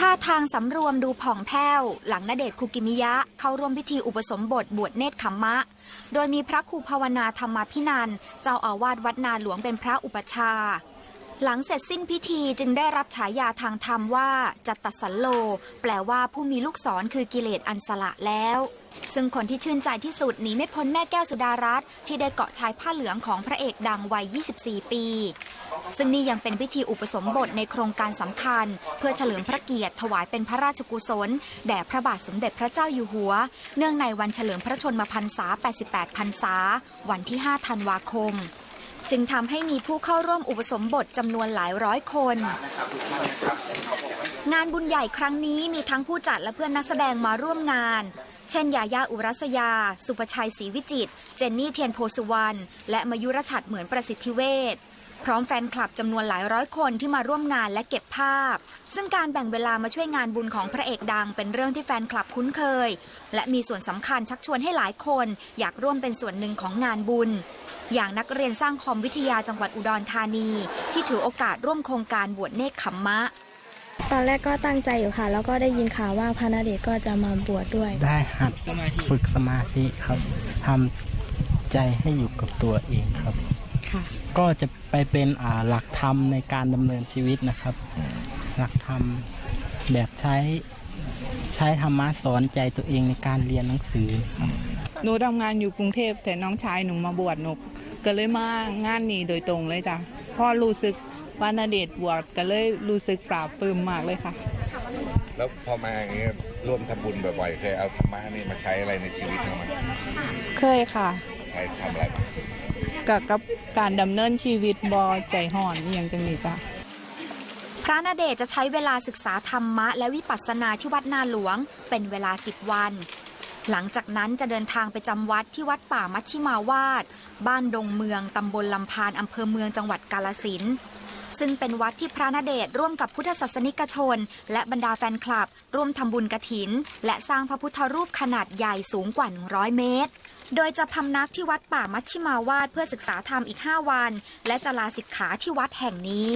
ท่าทางสำรวมดูผ่องแผ้ว หลังณเดชคุกิมิยะ เข้าร่วมพิธีอุปสมบทบวชเนตรขมมะ โดยมีพระครูภาวนาธรรมาพินันเจ้าอาวาสวัดนาหลวงเป็นพระอุปชา หลังเสร็จสิ้นพิธีจึงได้รับฉายาทางธรรมว่าจัตตสันโล แปลว่าผู้มีลูกศรคือกิเลสอันสละแล้ว ซึ่งคนที่ชื่นใจที่สุดหนีไม่พ้นแม่แก้วสุดารัตน์ที่ได้เกาะชายผ้าเหลืองของพระเอกดังวัย 24 ปี ซึ่งนี่ยังเป็นพิธีอุปสมบทในโครงการสำคัญ เพื่อเฉลิมพระเกียรติถวายเป็นพระราชกุศล แด่พระบาทสมเด็จพระเจ้าอยู่หัว เนื่องในวันเฉลิมพระชนมพรรษา 88 พรรษา วันที่ 5 ธันวาคม จึงทำให้มีผู้เข้าร่วมอุปสมบทจำนวนหลายร้อยคน งานบุญใหญ่ครั้งนี้มีทั้งผู้จัดและเพื่อนนักแสดงมาร่วมงาน เช่นยายาอุรัสยา สุปชัยศรีวิจิต เจนนี่เทียนโพสุวรรณ และมยุรชัดเหมือนประสิทธิเวช พร้อมแฟนคลับจำนวนหลายร้อยคนที่มาร่วมงานและเก็บภาพ ซึ่งการแบ่งเวลามาช่วยงานบุญของพระเอกดัง เป็นเรื่องที่แฟนคลับคุ้นเคย และมีส่วนสำคัญชักชวนให้หลายคน อยากร่วมเป็นส่วนหนึ่งของงานบุญ อย่างนักเรียนสร้างคอมวิทยาจังหวัดอุดรธานี ที่ถือโอกาสร่วมโครงการบวชเนกขมมะ ตอนแรกก็ตั้งใจอยู่ค่ะ แล้วก็ได้ยินข่าวว่าพระนเดชน์ก็จะมาบวชด้วย ได้หัดฝึกสมาธิครับทำใจให้อยู่กับตัวเองครับ ค่ะ ก็จะไปเป็นอ่าหลักธรรมในการดำเนินชีวิตนะครับ หลักธรรมแบบใช้ใช้ธรรมะสอนใจตัวเองในการเรียนหนังสือ หนูทำงานอยู่กรุงเทพแต่น้องชายหนูมาบวชหนูก็เลยมางานนี้โดยตรงเลยจ้ะเพ่อรู้สึกว่านาเดชน์บวชก็เลยรู้สึกปราบปลื้มมากเลยค่ะ แล้วพอมาอย่างนี้ร่วมทำบุญบ่อยๆเคยเอาธรรมะนี่มาใช้อะไรในชีวิตบ้างไหมเคยค่ะ ใช้ทำอะไรบ้าง กับกับการดำเนินชีวิตบอใจห่อนอหย่างจังนี้จ้ะ พระนาเดชน์จะใช้เวลาศึกษาธรรมะและวิปัสสนาที่วัดนาหลวง เป็นเวลา 10 วัน หลังจากนั้นจะเดินทางไปจำวัดที่วัดป่ามัชชิมาวาด บ้านดงเมืองตำบลลำพานอำเภอเมืองจังหวัดกาลสินธุ์ ซึ่งเป็นวัดที่พระนเดชร่วมกับพุทธศาสนิกชน และบรรดาแฟนคลับ ร่วมทำบุญกระถิน และสร้างพระพุทธรูปขนาดใหญ่สูงกว่า 100 เมตร โดยจะพำนักที่วัดป่ามัชชิมาวาดเพื่อศึกษาธรรมอีก 5 วัน และจะลาสิกขาที่วัดแห่งนี้